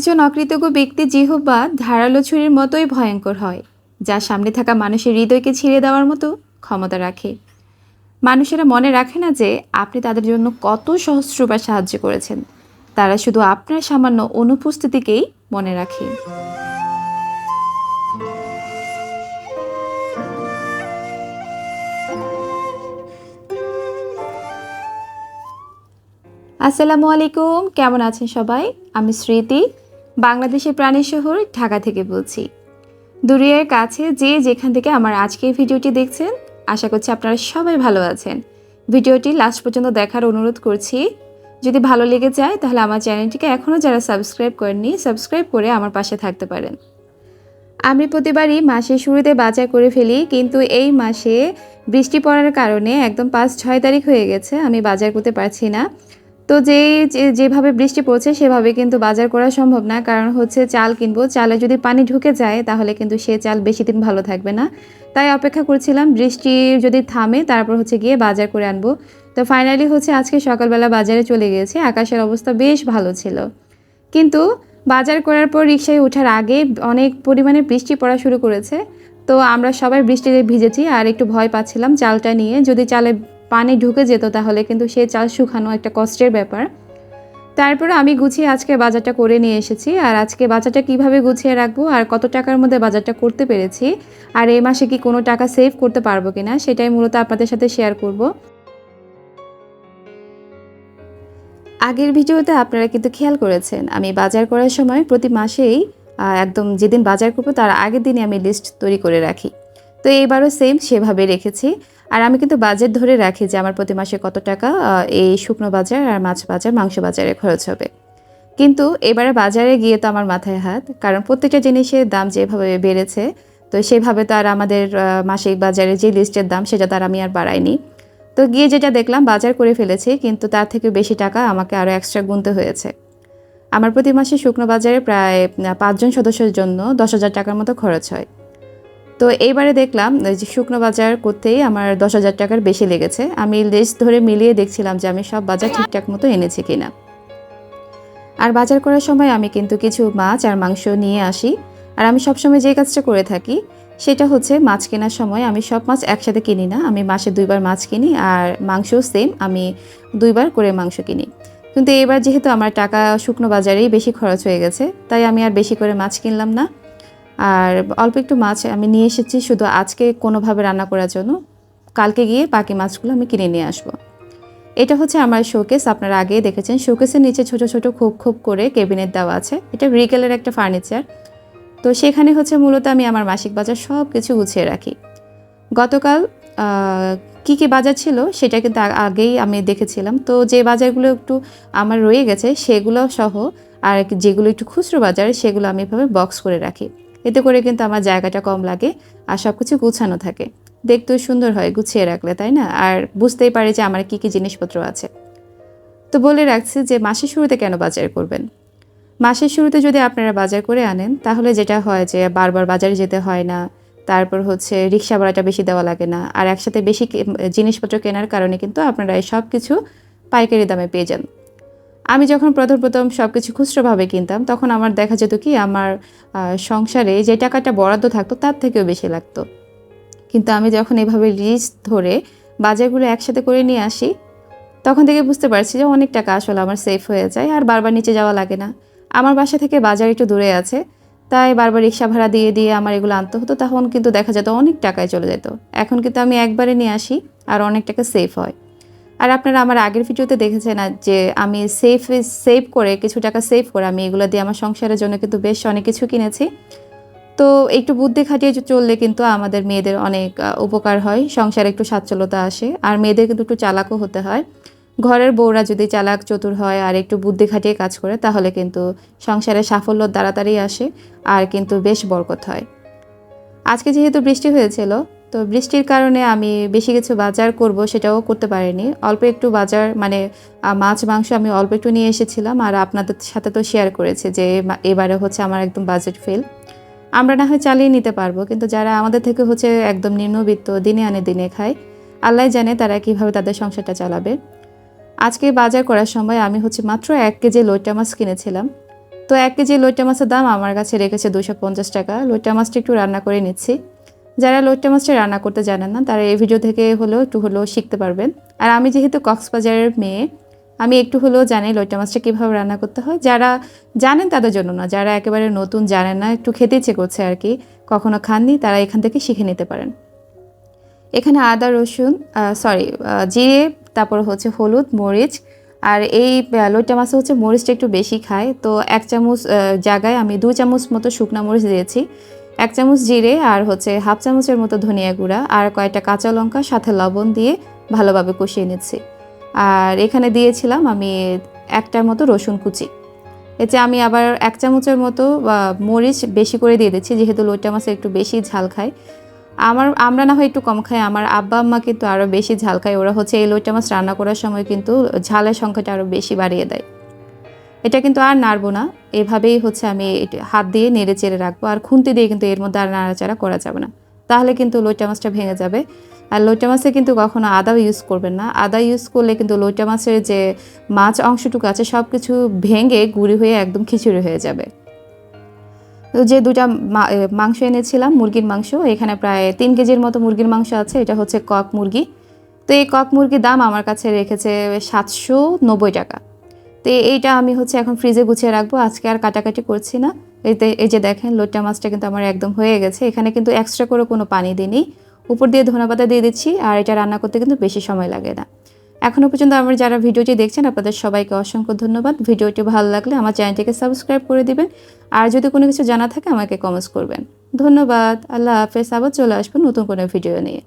একজন অকৃতজ্ঞ ব্যক্তি জিহ্বা ধারালো ছুরির মতোই ভয়ঙ্কর হয়, যা সামনে থাকা মানুষের হৃদয়কে ছিঁড়ে দেওয়ার মতো ক্ষমতা রাখে। মানুষেরা মনে রাখে না যে আপনি তাদের জন্য কত সহস্রবার সাহায্য করেছেন। তারা শুধু আপনার সামান্য অনুপস্থিতিকেই মনে রাখে। আসসালামু আলাইকুম, কেমন আছেন সবাই? আমি স্মৃতি বাংলাদেশের প্রাণী শহর ঢাকা থেকে বলছি। দূরের কাছে যে যেখান থেকে আমার আজকের ভিডিওটি দেখছেন। আশা করছি আপনারা সবাই ভালো আছেন। ভিডিওটি লাস্ট পর্যন্ত দেখার অনুরোধ করছি। যদি ভালো লেগে যায় তাহলে আমার চ্যানেলটিকে এখনও যারা সাবস্ক্রাইব করেননি, সাবস্ক্রাইব করে আমার পাশে থাকতে পারেন। আমি প্রতিবারই মাসের শুরুতে বাজার করে ফেলি, কিন্তু এই মাসে বৃষ্টি পড়ার কারণে একদম পাঁচ ছয় তারিখ হয়ে গেছে, আমি বাজার করতে পারছি না। তো যে যেভাবে বৃষ্টি পড়ছে সেভাবে কিন্তু বাজার করা সম্ভব না। কারণ হচ্ছে চাল কিনবো, চালে যদি পানি ঢুকে যায় তাহলে কিন্তু সে চাল বেশি দিন ভালো থাকবে না। তাই অপেক্ষা করছিলাম, বৃষ্টি যদি থামে তারপর হচ্ছে গিয়ে বাজার করে আনব। তো ফাইনালি হচ্ছে আজকে সকালবেলা বাজারে চলে গিয়েছে, আকাশের অবস্থা বেশ ভালো ছিল। কিন্তু বাজার করার পর রিক্সায় ওঠার আগে অনেক পরিমাণে বৃষ্টি পড়া শুরু করেছে। তো আমরা সবাই বৃষ্টিতে ভিজেছি আর একটু ভয় পাচ্ছিলাম চালটা নিয়ে। যদি চালে পানি ঢুকে যেত তাহলে, কিন্তু সেই চাল শুকানো একটা কষ্টের ব্যাপার। তারপরে আমি গুছিয়ে আজকে বাজারটা করে নিয়ে এসেছি, আর আজকে বাজারটা কীভাবে গুছিয়ে রাখব, আর কত টাকার মধ্যে বাজারটা করতে পেরেছি, আর এই মাসে কি কোনো টাকা সেভ করতে পারব কিনা, সেটাই মূলত আপনাদের সাথে শেয়ার করব। আগের ভিডিওতে আপনারা কিন্তু খেয়াল করেছেন, আমি বাজার করার সময় প্রতি মাসেই একদম যেদিন বাজার করব, তার আগের দিনই আমি লিস্ট তৈরি করে রাখি। তো এইবারও সেম সেভাবে রেখেছি। আর আমি কিন্তু বাজেট ধরে রাখি যে আমার প্রতি মাসে কত টাকা এই শুকনো বাজার আর মাছ বাজার, মাংস বাজারে খরচ হবে। কিন্তু এবারে বাজারে গিয়ে তো আমার মাথায় হাত, কারণ প্রত্যেকটা জিনিসের দাম যেভাবে বেড়েছে, তো সেভাবে তো আর আমাদের মাসিক বাজারে যে লিস্টের দাম, সেটা তার আমি আর বাড়াইনি। তো গিয়ে যেটা দেখলাম, বাজার করে ফেলেছি, কিন্তু তার থেকে বেশি টাকা আমাকে আরও এক্সট্রা গুনতে হয়েছে। আমার প্রতি মাসে শুকনো বাজারে প্রায় পাঁচজন সদস্যের জন্য দশ হাজার টাকার মতো খরচ হয়। তো এইবারে দেখলাম যে শুকনো বাজার করতেই আমার দশ হাজার টাকার বেশি লেগেছে। আমি লিস্ট ধরে মিলিয়ে দেখছিলাম যে আমি সব বাজার ঠিকঠাক মতো এনেছি কিনা। আর বাজার করার সময় আমি কিন্তু কিছু মাছ আর মাংস নিয়ে আসি। আর আমি সবসময় যে কাজটা করে থাকি, সেটা হচ্ছে মাছ কেনার সময় আমি সব মাছ একসাথে কিনি না। আমি মাসে দুইবার মাছ কিনি আর মাংস সেম আমি দুইবার করে মাংস কিনি। কিন্তু এবার যেহেতু আমার টাকা শুকনো বাজারেই বেশি খরচ হয়ে গেছে, তাই আমি আর বেশি করে মাছ কিনলাম না। আর অল্প একটু মাছ আমি নিয়ে এসেছি শুধু আজকে কোনোভাবে রান্না করার জন্য। কালকে গিয়ে বাকি মাছগুলো আমি কিনে নিয়ে আসব। এটা হচ্ছে আমার শোকেস, আপনারা আগেই দেখেছেন। শোকেসের নিচে ছোট ছোট খোপ খোপ করে কেবিনেট দেওয়া আছে। এটা রিগেলের একটা ফার্নিচার। তো সেখানে হচ্ছে মূলত আমি আমার মাসিক বাজার সব কিছু গুছিয়ে রাখি। গতকাল কি কি বাজার ছিল সেটা কিন্তু আগেই আমি দেখেছিলাম। তো যে বাজারগুলো একটু আমার রয়ে গেছে সেগুলো সহ আর যেগুলো একটু খুচরো বাজার সেগুলো আমি এভাবে বক্স করে রাখি। এতে করে কিন্তু আমার জায়গাটা কম লাগে আর সব কিছু গুছানো থাকে। দেখতেও সুন্দর হয়, গুছিয়ে রাখলে, তাই না? আর বুঝতেই পারে যে আমার কি কি জিনিসপত্র আছে। তো বলে রাখছি যে মাসের শুরুতে কেন বাজার করবেন? মাসের শুরুতে যদি আপনারা বাজার করে আনেন, তাহলে যেটা হয় যে বারবার বাজারে যেতে হয় না, তারপর হচ্ছে রিক্সা ভাড়াটা বেশি দেওয়া লাগে না, আর একসাথে বেশি জিনিসপত্র কেনার কারণে কিন্তু আপনারা এই সব কিছু পাইকারি দামে পেয়ে যান। আমি যখন প্রথম প্রথম সব কিছু খুচরোভাবে কিনতাম, তখন আমার দেখা যেত কি, আমার সংসারে যে টাকাটা বরাদ্দ থাকতো তার থেকেও বেশি লাগতো। কিন্তু আমি যখন এভাবে লিস্ট ধরে বাজারগুলো একসাথে করে নিয়ে আসি, তখন থেকে বুঝতে পারছি যে অনেক টাকা আসলে আমার সেফ হয়ে যায় আর বারবার নিচে যাওয়া লাগে না। আমার বাসা থেকে বাজার একটু দূরে আছে, তাই বারবার রিক্সা ভাড়া দিয়ে দিয়ে আমার এগুলো আনতে হতো, তখন কিন্তু দেখা যেত অনেক টাকায় চলে যেত। এখন কিন্তু আমি একবারে নিয়ে আসি আর অনেক টাকা সেফ হয়। আর আপনারা আমার আগের ভিডিওতে দেখেছেন আর যে আমি সেফ সেভ করে কিছু টাকা সেভ করে আমি এগুলো দিয়ে আমার সংসারের জন্য কিন্তু বেশ অনেক কিছু কিনেছি। তো একটু বুদ্ধি খাটিয়ে চললে কিন্তু আমাদের মেয়েদের অনেক উপকার হয়। সংসারে একটু সাচ্ছলতা আসে। আর মেয়েদের কিন্তু একটু চালাকও হতে হয়। ঘরের বউরা যদি চালাক চতুর হয় আর একটু বুদ্ধি খাটিয়ে কাজ করে, তাহলে কিন্তু সংসারে সাফল্য তাড়াতাড়ি আসে আর কিন্তু বেশ বরকত হয়। আজকে যেহেতু বৃষ্টি হয়েছিল তো বৃষ্টির কারণে আমি বেশি কিছু বাজার করব সেটাও করতে পারিনি। অল্প একটু বাজার মানে মাছ, মাংস আমি অল্প একটু নিয়ে এসেছিলাম আর আপনাদের সাথে তো শেয়ার করেছে যে এবারে হচ্ছে আমার একদম বাজেট ফেল আমরা না হয় চালিয়ে নিতে পারব, কিন্তু যারা আমাদের থেকে হচ্ছে একদম নিম্নবিত্ত, দিনে আনে দিনে খায়, আল্লাহ জানে তারা কীভাবে তাদের সংসারটা চালাবে। আজকে বাজার করার সময় আমি হচ্ছে মাত্র এক কেজি লইটা মাছ কিনেছিলাম। তো এক কেজি লইট্টা মাছের দাম আমার কাছে রেখেছে দুশো পঞ্চাশ টাকা। লইট্টা মাছটা একটু রান্না করে নিচ্ছি। যারা লইট্টা মাছটা রান্না করতে জানেন না, তারা এই ভিডিও থেকে হলেও একটু হলেও শিখতে পারবেন। আর আমি যেহেতু কক্সবাজারের মেয়ে, আমি একটু হলেও জানি লইট্টা মাছটা কীভাবে রান্না করতে হয়। যারা জানেন তাদের জন্য না, যারা একেবারে নতুন জানেন না, একটু খেতে ইচ্ছে করছে আর কি, কখনো খাননি, তারা এখান থেকে শিখে নিতে পারেন। এখানে আদা, রসুন সরি জিরে, তারপর হচ্ছে হলুদ, মরিচ, আর এই লইট্টা মাছে হচ্ছে মরিচটা একটু বেশি খায়। তো এক চামচ জায়গায় আমি দু চামচ মতো শুকনা মরিচ দিয়েছি। এক চামচ জিরে আর হচ্ছে হাফ চামচের মতো ধনিয়া গুঁড়া আর কয়েকটা কাঁচা লঙ্কা, সাথে লবণ দিয়ে ভালোভাবে কষিয়ে নিচ্ছি। আর এখানে দিয়েছিলাম আমি একটার মতো রসুন কুচি। এতে আমি আবার এক চামচের মতো মরিচ বেশি করে দিয়ে দিচ্ছি, যেহেতু লইট্টা মাছে একটু বেশি ঝাল খায়। আমার, আমরা না হয় একটু কম খাই, আমার আব্বা আম্মা কিন্তু আরও বেশি ঝাল খায়। ওরা হচ্ছে এই লইট্টা মাছ রান্না করার সময় কিন্তু ঝালের সংখ্যাটা আরও বেশি বাড়িয়ে দেয়। এটা কিন্তু আর নাড়বো না। এভাবেই হচ্ছে আমি হাত দিয়ে নেড়ে চেড়ে রাখব। আর খুন্তি দিয়ে কিন্তু এর মধ্যে আর নাড়াচাড়া করা যাবে না। তাহলে কিন্তু লইট্টা মাছটা ভেঙে যাবে। আর লইট্টা মাছে কিন্তু কখনো আদা ইউজ করবেন না। আদা ইউজ করলে কিন্তু লইট্টা মাছের যে মাছ অংশটুকু আছে সব কিছু ভেঙে গুঁড়ি হয়ে একদম খিচুড়ি হয়ে যাবে। তো যে দুটা মাংস এনেছিলাম, মুরগির মাংস, এখানে প্রায় তিন কেজির মতো মুরগির মাংস আছে। এটা হচ্ছে কক মুরগি। তো এই কক মুরগির দাম আমার কাছে রেখেছে সাতশো নব্বই টাকা। তো এইটা আমি হচ্ছে এখন ফ্রিজে গুছিয়ে রাখব। আজকে আর কাটাকাটি করছি না। এতে এই যে দেখেন, লোট্টা মাছটা কিন্তু আমার একদম হয়ে গেছে। এখানে কিন্তু এক্সট্রা করে কোনো পানি দিইনি। উপর দিয়ে ধনেপাতা দিয়ে দিচ্ছি আর এটা রান্না করতে কিন্তু বেশি সময় লাগে না। এখনও পর্যন্ত আমার যারা ভিডিওটি দেখছেন, আপনাদের সবাইকে অসংখ্য ধন্যবাদ। ভিডিওটি ভালো লাগলে আমার চ্যানেলটিকে সাবস্ক্রাইব করে দিবেন। আর যদি কোনো কিছু জানা থাকে, আমাকে কমেন্টস করবেন। ধন্যবাদ। আল্লাহ হাফেজ। আবার চলে আসবেন নতুন কোনো ভিডিও নিয়ে।